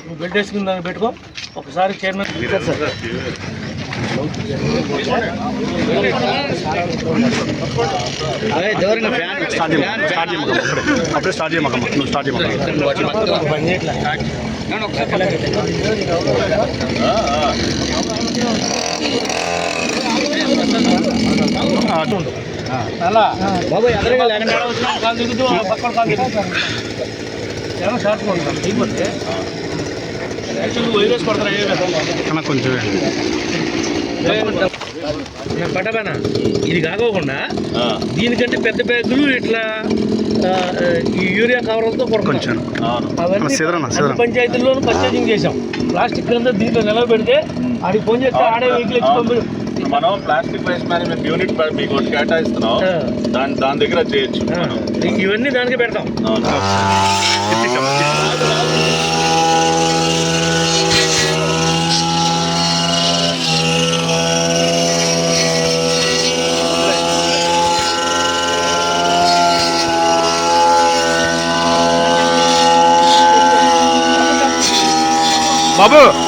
నువ్వు బెడ్ వేసుకుని దాన్ని పెట్టుకో. ఒకసారి చైర్మన్ అప్పుడే స్టార్ట్ చేయమా నువ్వు స్టార్ట్ చేయమా అలా. బాబాయ్ ఎదురుగా లేకుండా పక్కన కాలు దిగిపోతే యాక్చువల్లీ వైరస్ కొంచెం పట్టబానా ఇది కాకోకుండా దీనికంటే పెద్ద బ్యాగులు ఇట్లా యూరియా కవర్లతో కొంచెం. అవన్నీ. పంచాయతీల్లోనూ పర్చేసింగ్ చేసాం ప్లాస్టిక్ కింద దీంట్లో పెడితే ఆడికి ఫోన్ చేస్తే ఆడే వెహికల్ ఇచ్చి పంపి మనం ప్లాస్టిక్ వేస్ట్ మేనేజ్మెంట్ యూనిట్ మీకు ఒకటి కేటాయిస్తున్నాం. దాని దాని దగ్గర చేయొచ్చు. ఇవన్నీ దానికి పెడతాం అవును. బాబు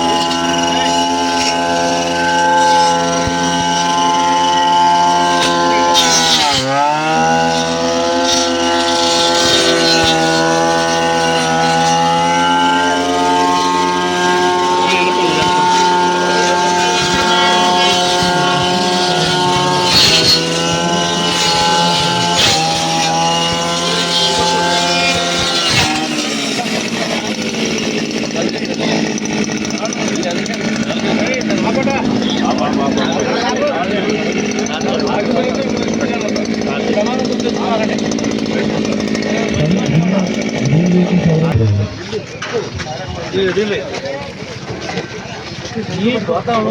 ఈ గోతాలు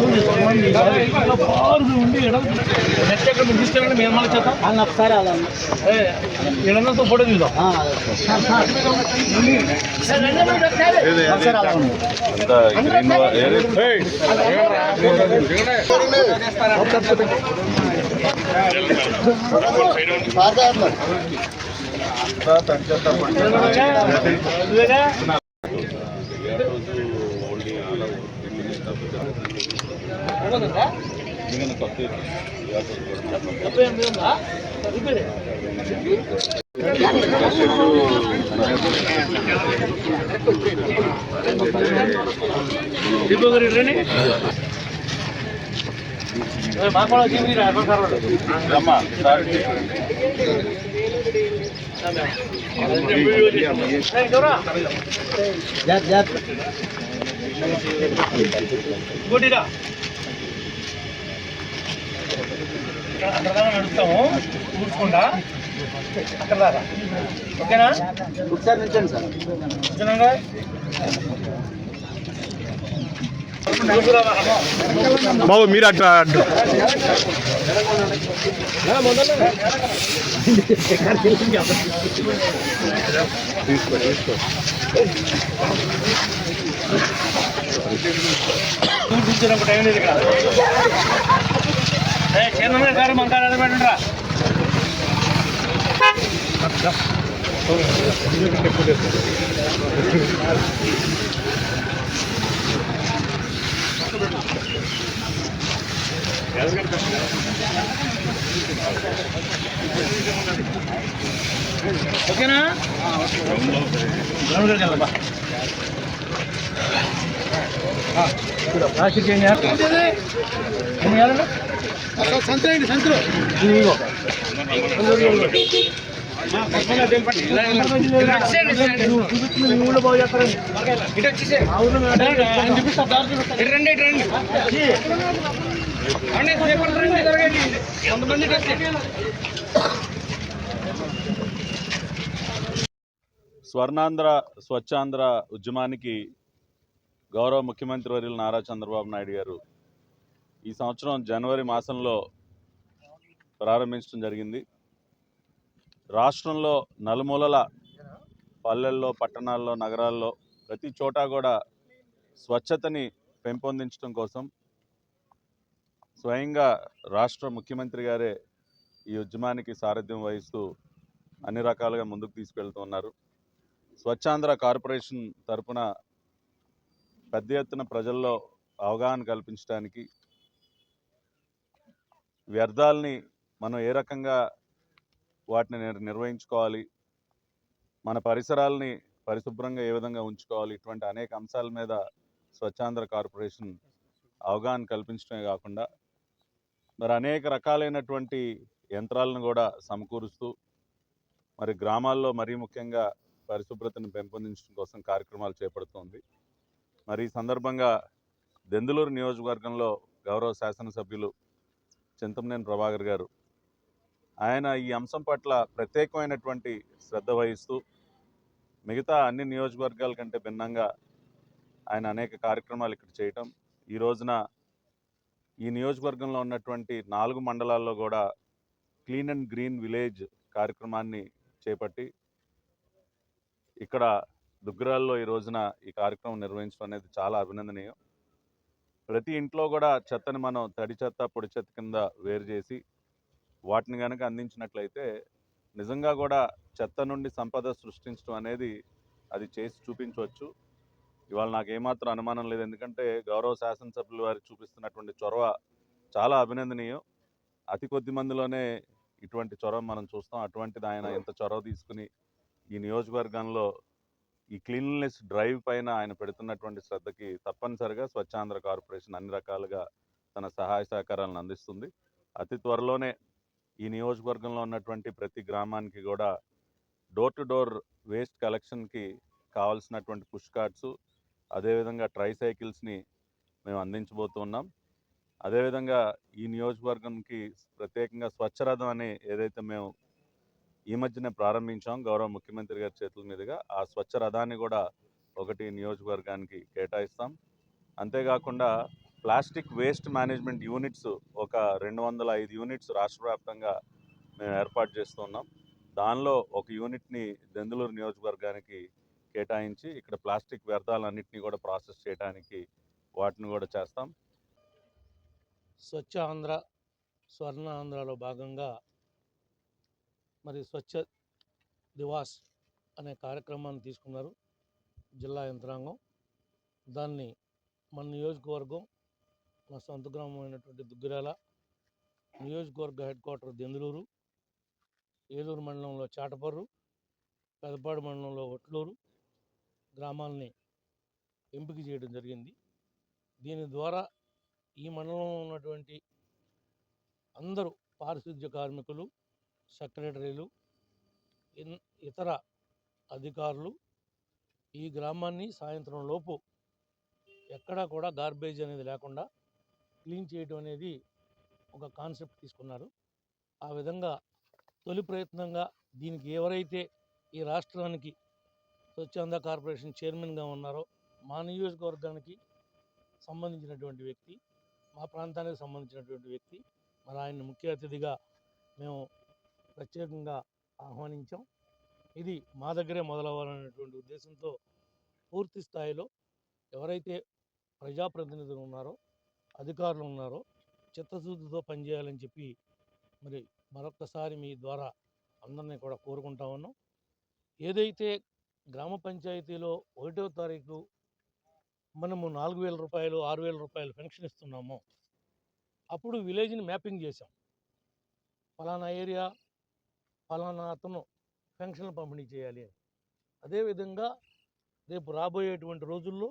బారుగా ఉండి ఎడం నెక్స్ట్ ఎక్కడ మీరు తీసుకెళ్ళండి మేము మళ్ళీ చేద్దాం. ఒకసారి అలా ఫోటో ఏది? ఒకసారి అలా ఉంది అంతా గ్రీన్ వా- ఏది? అంతా తంచేత్తా పట్టుకొని. ఇదేగా? ఎందుకంటే కొత్త డెబ్బై ఎనిమిది ఉందా? రిపేరే. దీపక్ గారు రండి మా కూడా వచ్చి మీరు అక్కడ కర్రలు. అమ్మా స్టార్ట్ అక్కడ దాకా నడుస్తాము కూర్చుకుంటా అక్కడ దాకా ఓకేనా? ఒకసారి నిల్చోండి సార్ ఓకేనా బాబు మీరు అట్లా అడ్డు కూర్చున్నప్పుడు టైం లేదు ఇక్కడ. ఏ, గారు మన ఓకేనా? గ్రౌండ్ చేయాలి? సంతరండి సంతరు ఇదిగో ఊళ్ళో బాగు చేస్తారండి ఆయన చూపిస్తా దారి చూపిస్తా రండి రండి కొంతమంది స్వర్ణాంధ్ర స్వచ్ఛాంధ్ర ఉద్యమానికి గౌరవ ముఖ్యమంత్రి వర్యులు నారా చంద్రబాబు నాయుడు గారు ఈ సంవత్సరం జనవరి మాసంలో ప్రారంభించడం జరిగింది. రాష్ట్రంలో నలుమూలల పల్లెల్లో పట్టణాల్లో నగరాల్లో ప్రతి చోట కూడా స్వచ్ఛతని పెంపొందించడం కోసం స్వయంగా రాష్ట్ర ముఖ్యమంత్రి గారే ఈ ఉద్యమానికి సారథ్యం వహిస్తూ అన్ని రకాలుగా ముందుకు తీసుకెళ్తూ ఉన్నారు. స్వచ్ఛాంధ్ర కార్పొరేషన్ తరపున పెద్ద ఎత్తున ప్రజల్లో అవగాహన కల్పించడానికి వ్యర్థాలని మనం ఏ రకంగా వాటిని నిర్వహించుకోవాలి మన పరిసరాలని పరిశుభ్రంగా ఏ విధంగా ఉంచుకోవాలి ఇటువంటి అనేక అంశాల మీద స్వచ్ఛాంధ్ర కార్పొరేషన్ అవగాహన కల్పించడమే కాకుండా మరి అనేక రకాలైనటువంటి యంత్రాలను కూడా సమకూరుస్తూ మరి గ్రామాల్లో మరీ ముఖ్యంగా పరిశుభ్రతను పెంపొందించడం కోసం కార్యక్రమాలు చేపడుతోంది. మరి ఈ సందర్భంగా దెందులూరు నియోజకవర్గంలో గౌరవ శాసనసభ్యులు చింతమనేని ప్రభాకర్ గారు. ఆయన ఈ అంశం పట్ల ప్రత్యేకమైనటువంటి శ్రద్ధ వహిస్తూ మిగతా అన్ని నియోజకవర్గాల కంటే భిన్నంగా ఆయన అనేక కార్యక్రమాలు ఇక్కడ చేయటం ఈ రోజున ఈ నియోజకవర్గంలో ఉన్నటువంటి నాలుగు మండలాల్లో కూడా క్లీన్ అండ్ గ్రీన్ విలేజ్ కార్యక్రమాన్ని చేపట్టి ఇక్కడ దుగ్గరాల్లో ఈ రోజున ఈ కార్యక్రమం నిర్వహించడం అనేది చాలా అభినందనీయం. ప్రతి ఇంట్లో కూడా చెత్తని మనం తడి చెత్త పొడి చెత్త కింద వేరు చేసి వాటిని కనుక అందించినట్లయితే నిజంగా కూడా చెత్త నుండి సంపద సృష్టించడం అనేది అది చేసి చూపించవచ్చు. ఇవాళ నాకు ఏమాత్రం అనుమానం లేదు. ఎందుకంటే గౌరవ శాసనసభ్యులు వారు చూపిస్తున్నటువంటి చొరవ చాలా అభినందనీయం. అతి కొద్ది మందిలోనే ఇటువంటి చొరవ మనం చూస్తాం. అటువంటిది ఆయన ఎంత చొరవ తీసుకుని ఈ నియోజకవర్గంలో ఈ క్లీన్లెస్ డ్రైవ్ పైన ఆయన పెడుతున్నటువంటి శ్రద్ధకి తప్పనిసరిగా స్వచ్ఛాంధ్ర కార్పొరేషన్ అన్ని రకాలుగా తన సహాయ సహకారాలను అందిస్తుంది. అతి త్వరలోనే ఈ నియోజకవర్గంలో ఉన్నటువంటి ప్రతి గ్రామానికి కూడా డోర్ టు డోర్ వేస్ట్ కలెక్షన్కి కావాల్సినటువంటి పుష్ కార్డ్స్ అదేవిధంగా ట్రై సైకిల్స్ని మేము అందించబోతున్నాం. అదేవిధంగా ఈ నియోజకవర్గంకి ప్రత్యేకంగా స్వచ్ఛరథం అని ఏదైతే మేము ఈ మధ్యనే ప్రారంభించాం. గౌరవ ముఖ్యమంత్రి గారి చేతుల మీదుగా. ఆ స్వచ్ఛ రథాన్ని కూడా ఒకటి నియోజకవర్గానికి కేటాయిస్తాం. అంతేకాకుండా ప్లాస్టిక్ వేస్ట్ మేనేజ్మెంట్ యూనిట్స్ ఒక రెండు వందల ఐదు యూనిట్స్ రాష్ట్ర వ్యాప్తంగా మేము ఏర్పాటు చేస్తున్నాం దానిలో ఒక యూనిట్ని దెందులూరు నియోజకవర్గానికి కేటాయించి ఇక్కడ ప్లాస్టిక్ వ్యర్థాలన్నింటినీ కూడా ప్రాసెస్ చేయడానికి వాటిని కూడా చేస్తాం. స్వచ్ఛ ఆంధ్ర స్వర్ణ ఆంధ్రలో భాగంగా మరి స్వచ్ఛ దివాస్ అనే కార్యక్రమాన్ని తీసుకున్నారు జిల్లా యంత్రాంగం. దాన్ని మన నియోజకవర్గం మా సొంత గ్రామం అయినటువంటి దుగ్గిరాల నియోజకవర్గ హెడ్ క్వార్టర్ దెందులూరు ఏలూరు మండలంలో చాటపర్రు పెదపాడు మండలంలో ఒట్లూరు గ్రామాలని ఎంపిక చేయడం జరిగింది. దీని ద్వారా ఈ మండలంలో ఉన్నటువంటి అందరూ పారిశుద్ధ్య కార్మికులు సెక్రటరీలు ఇన్- ఇతర అధికారులు ఈ గ్రామాన్ని సాయంత్రం లోపు ఎక్కడా కూడా గార్బేజ్ అనేది లేకుండా క్లీన్ చేయడం అనేది ఒక కాన్సెప్ట్ తీసుకున్నారు. ఆ విధంగా తొలి ప్రయత్నంగా దీనికి ఎవరైతే ఈ రాష్ట్రానికి స్వచ్ఛంద కార్పొరేషన్ చైర్మన్గా ఉన్నారో మా నియోజకవర్గానికి సంబంధించినటువంటి వ్యక్తి మా ప్రాంతానికి సంబంధించినటువంటి వ్యక్తి మరి ఆయన ముఖ్య అతిథిగా మేము ప్రత్యేకంగా ఆహ్వానించాం. ఇది మా దగ్గరే మొదలవ్వాలనేటువంటి ఉద్దేశంతో పూర్తి స్థాయిలో ఎవరైతే ప్రజాప్రతినిధులు ఉన్నారో అధికారులు ఉన్నారో చిత్తశుద్ధితో పనిచేయాలని చెప్పి మరి మరొక్కసారి మీ ద్వారా అందరినీ కూడా కోరుకుంటా ఉన్నాం. ఏదైతే గ్రామ పంచాయతీలో ఒకటో తారీఖు మనము నాలుగు వేల రూపాయలు ఆరు వేల రూపాయలు పెన్షన్ ఇస్తున్నామో అప్పుడు విలేజ్ని మ్యాపింగ్ చేసాం ఫలానా ఏరియా ఫలానా అతను పెన్షన్లు పంపిణీ చేయాలి అని. అదేవిధంగా రేపు రాబోయేటువంటి రోజుల్లో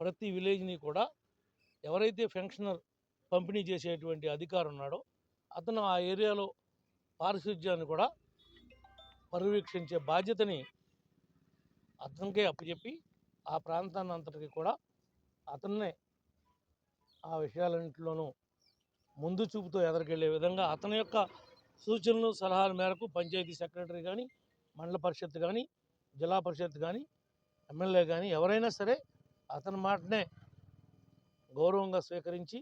ప్రతి విలేజ్ని కూడా ఎవరైతే పెన్షనర్ పంపిణీ చేసేటువంటి అధికారం ఉన్నాడో అతను ఆ ఏరియాలో పారిశుధ్యాన్ని కూడా పర్యవేక్షించే బాధ్యతని అతనికే అప్పచెప్పి ఆ ప్రాంతాన్ని అంతటికి కూడా అతన్నే ఆ విషయాలన్నింటిలోనూ ముందు చూపుతో ఎదరికెళ్ళే విధంగా అతని యొక్క సూచనలు సలహాల మేరకు పంచాయతీ సెక్రటరీ కానీ మండల పరిషత్ కానీ జిల్లా పరిషత్ కానీ ఎమ్మెల్యే కానీ ఎవరైనా సరే అతని మాటనే గౌరవంగా స్వీకరించి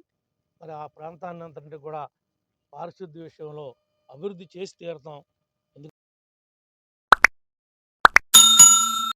మరి ఆ ప్రాంతాన్ని అంతటి కూడా పారిశుద్ధ్య విషయంలో అభివృద్ధి చేసి తీరుతాం.